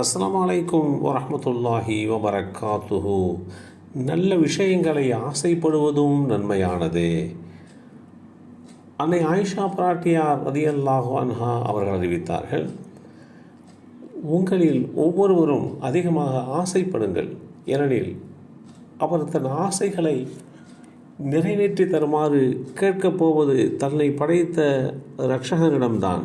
அஸ்லாம் அலைக்கும் வரஹ்மத்துல்லாஹி வபரக்காத்துஹு நல்ல விஷயங்களை ஆசைப்படுவதும் நன்மையானது. அன்னை ஆயிஷா பிராட்டியார் ரதியல்லாஹு அன்ஹா அவர்கள் அறிவித்தார்கள் உங்களில் ஒவ்வொருவரும் அதிகமாக ஆசைப்படுங்கள். ஏனெனில் அவர் தன் ஆசைகளை நிறைவேற்றி தருமாறு கேட்கப் போவது தன்னை படைத்த இரட்சகனிடம்தான்.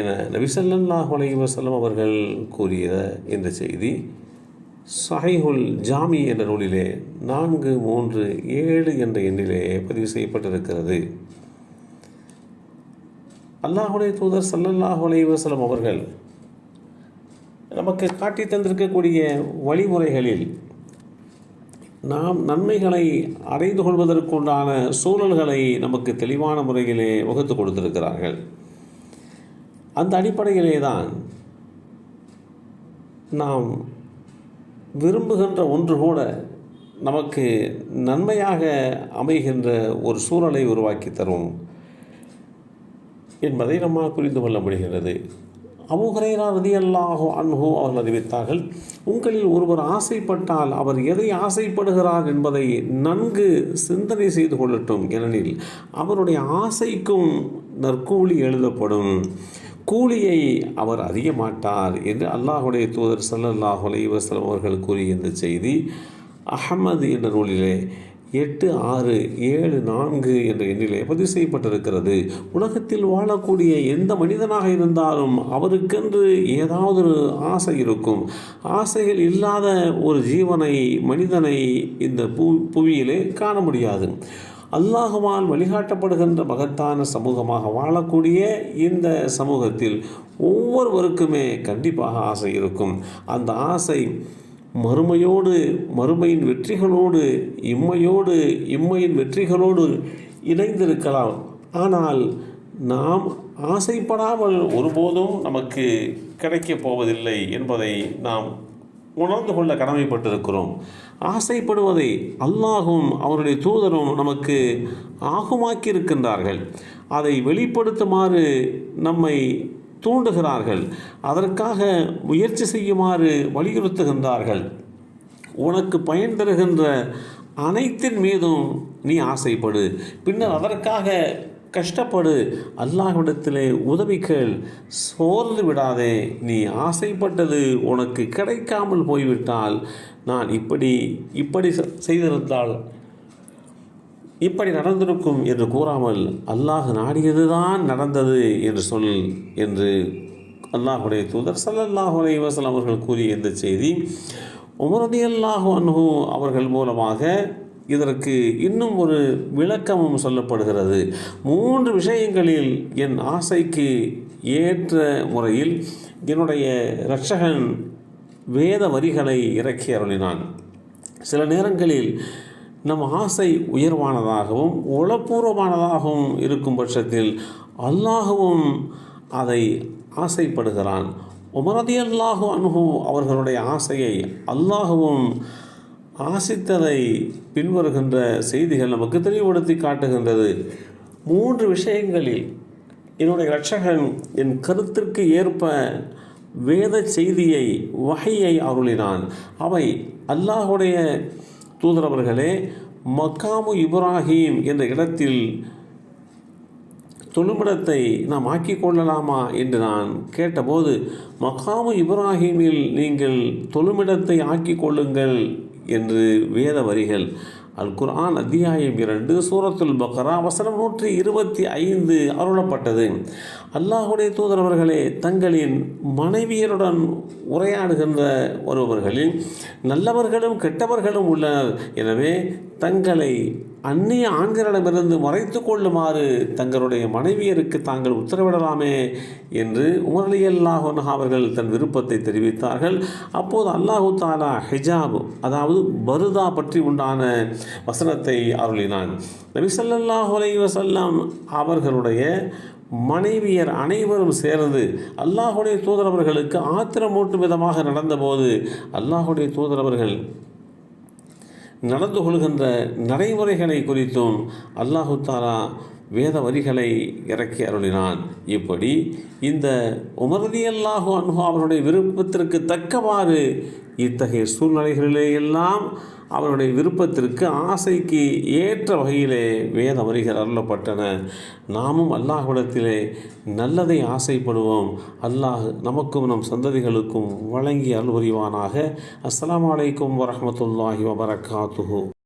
என நபிசல்லாஹ் அலைஹி வஸல்லம் அவர்கள் கூறிய இந்த செய்தி சஹைஹுல் ஜாமி என்ற நூலிலே நான்கு மூன்று ஏழு என்ற எண்ணிலே பதிவு செய்யப்பட்டிருக்கிறது. அல்லாஹுடைய தூதர் சல்லல்லாஹ் அலைஹி வஸல்லம் அவர்கள் நமக்கு காட்டி தந்திருக்கக்கூடிய வழிமுறைகளில் நாம் நன்மைகளை அடைந்து கொள்வதற்குண்டான சூழல்களை நமக்கு தெளிவான முறையிலே வகுத்து கொடுத்திருக்கிறார்கள். அந்த அடிப்படையிலே தான் நாம் விரும்புகின்ற ஒன்று கூட நமக்கு நன்மையாக அமைகின்ற ஒரு சூழலை உருவாக்கி தரும் என்பதை நம்மால் புரிந்து கொள்ள முடிகிறது. அபுஹரேரா ரதி அல்லாஹோ அன்ஹோ அவர்கள் அறிவித்தார்கள் உங்களில் ஒருவர் ஆசைப்பட்டால் அவர் எதை ஆசைப்படுகிறார் என்பதை நன்கு சிந்தனை செய்து கொள்ளட்டும் ஏனெனில் அவருடைய ஆசைக்கும் நற்கூலி எழுதப்படும். கூலியை அவர் அறிய மாட்டார் என்று அல்லாஹுடைய தூதர் சல்லல்லாஹு அலைவசலம் அவர்கள் கூறிய இந்த செய்தி. அஹமது என்ற நூலிலே எட்டு ஆறு ஏழு நான்கு என்ற எண்ணிலே பதிவு செய்யப்பட்டிருக்கிறது. உலகத்தில் வாழக்கூடிய எந்த மனிதனாக இருந்தாலும் அவருக்கென்று ஏதாவது ஒரு ஆசை இருக்கும். ஆசைகள் இல்லாத ஒரு ஜீவனை மனிதனை இந்த பூ புவியிலே காண முடியாது. அல்லாஹுவால் வழிகாட்டப்படுகின்ற மகத்தான சமூகமாக வாழக்கூடிய இந்த சமூகத்தில் ஒவ்வொருவருக்குமே கண்டிப்பாக ஆசை இருக்கும். அந்த ஆசை மறுமையோடு மறுமையின் வெற்றிகளோடு இம்மையோடு இம்மையின் வெற்றிகளோடு இணைந்திருக்கலாம். ஆனால் நாம் ஆசைப்படாமல் ஒருபோதும் நமக்கு கிடைக்கப் போவதில்லை என்பதை நாம் உணர்ந்து கொள்ள கடமைப்பட்டிருக்கிறோம். ஆசைப்படுவதை அல்லாஹும் அவருடைய தூதரும் நமக்கு ஆகுமாக்கி இருக்கின்றார்கள் அதை வெளிப்படுத்துமாறு நம்மை தூண்டுகிறார்கள். அதற்காக முயற்சி செய்யுமாறு வலியுறுத்துகின்றார்கள். உனக்கு பயன் தருகின்ற அனைத்தின் மீதும் நீ ஆசைப்படு. பின்னர் அதற்காக கஷ்டப்படு. அல்லாஹ்விடத்திலே உதவிகள் சோர்ந்து விடாதே. நீ ஆசைப்பட்டது உனக்கு கிடைக்காமல் போய்விட்டால் நான் இப்படி இப்படி செய்திருந்தால் இப்படி நடந்திருக்கும் என்று கூறாமல் அல்லாஹ் நாடியதுதான் நடந்தது என்று சொல் என்று அல்லாஹுடைய தூதர் சல்லல்லாஹு அலைஹி அவர்கள் கூறிய இந்த செய்தி. உமரதி அல்லாஹு அன்ஹு அவர்கள் மூலமாக இதற்கு இன்னும் ஒரு விளக்கமும் சொல்லப்படுகிறது. மூன்று விஷயங்களில் என் ஆசைக்கு ஏற்ற முறையில் என்னுடைய இரட்சகன் வேத வரிகளை இறக்கி அருளினான். சில நேரங்களில் நம் ஆசை உயர்வானதாகவும் உளப்பூர்வமானதாகவும் இருக்கும் பட்சத்தில் அல்லாகவும் அதை ஆசைப்படுகிறான். உமரதி அல்லாஹு அனுகு அவர்களுடைய ஆசையை அல்லாகவும் ஆசித்ததை பின்வருகின்ற செய்திகள் நமக்கு தெளிவுபடுத்தி காட்டுகின்றது. மூன்று விஷயங்களில் என்னுடைய இரட்சகன் என் கருத்திற்கு ஏற்ப வேத செய்தியை வகையை அருளினான். அவை அல்லாஹுடைய தூதரவர்களே மக்காமு இப்ராஹீம் என்ற இடத்தில் தொழுமிடத்தை நாம் ஆக்கிக் கொள்ளலாமா என்று நான் கேட்டபோது மக்காமு இப்ராஹீமில் நீங்கள் தொழுமிடத்தை ஆக்கிக் கொள்ளுங்கள் என்று வேத வரிகள் அல் குர்ஆன் அத்தியாயம் இரண்டு சூரத்துல் பக்ரா வசனம் நூற்றி இருபத்தி ஐந்து அருளப்பட்டது. அல்லாஹுடைய தூதரவர்களே தங்களின் மனைவியருடன் உரையாடுகின்ற ஒருவர்களில் நல்லவர்களும் கெட்டவர்களும் உள்ளனர். எனவே தங்களை அந்நிய ஆண்களிடமிருந்து மறைத்து கொள்ளுமாறு தங்களுடைய மனைவியருக்கு தாங்கள் உத்தரவிடலாமே என்று உமரலி அல்லாஹ் அவர்கள் தன் விருப்பத்தை தெரிவித்தார்கள். அப்போது அல்லாஹு தாலா ஹிஜாப் அதாவது பருதா பற்றி உண்டான வசனத்தை அருளினான். நபிசல்லாஹு அலை வசல்லாம் அவர்களுடைய மனைவியர் அனைவரும் சேர்ந்து அல்லாஹுடைய தூதரவர்களுக்கு ஆத்திரமூட்டும் விதமாக நடந்தபோது அல்லாஹுடைய தூதரவர்கள் நடந்து கொள்கின்ற நடைமுறைகளை குறித்தும் அல்லாஹு தாலா வேத வரிகளை இறக்கி அருளினான். இப்படி இந்த உமரதியல்லாஹு அன்ஹு அவருடைய விருப்பத்திற்கு தக்கவாறு இத்தகைய சூழ்நிலைகளிலே எல்லாம் அவருடைய விருப்பத்திற்கு ஆசைக்கு ஏற்ற வகையிலே வேத வரிகள் அருளப்பட்டன. நாமும் அல்லாஹ்விடத்திலே நல்லதை ஆசைப்படுவோம். அல்லாஹ் நமக்கும் நம் சந்ததிகளுக்கும் வழங்கி அருள் புரிவானாக. அஸ்லாம் அலைக்கும் வரமத்துல்லாஹி வபரகாத்துஹூ.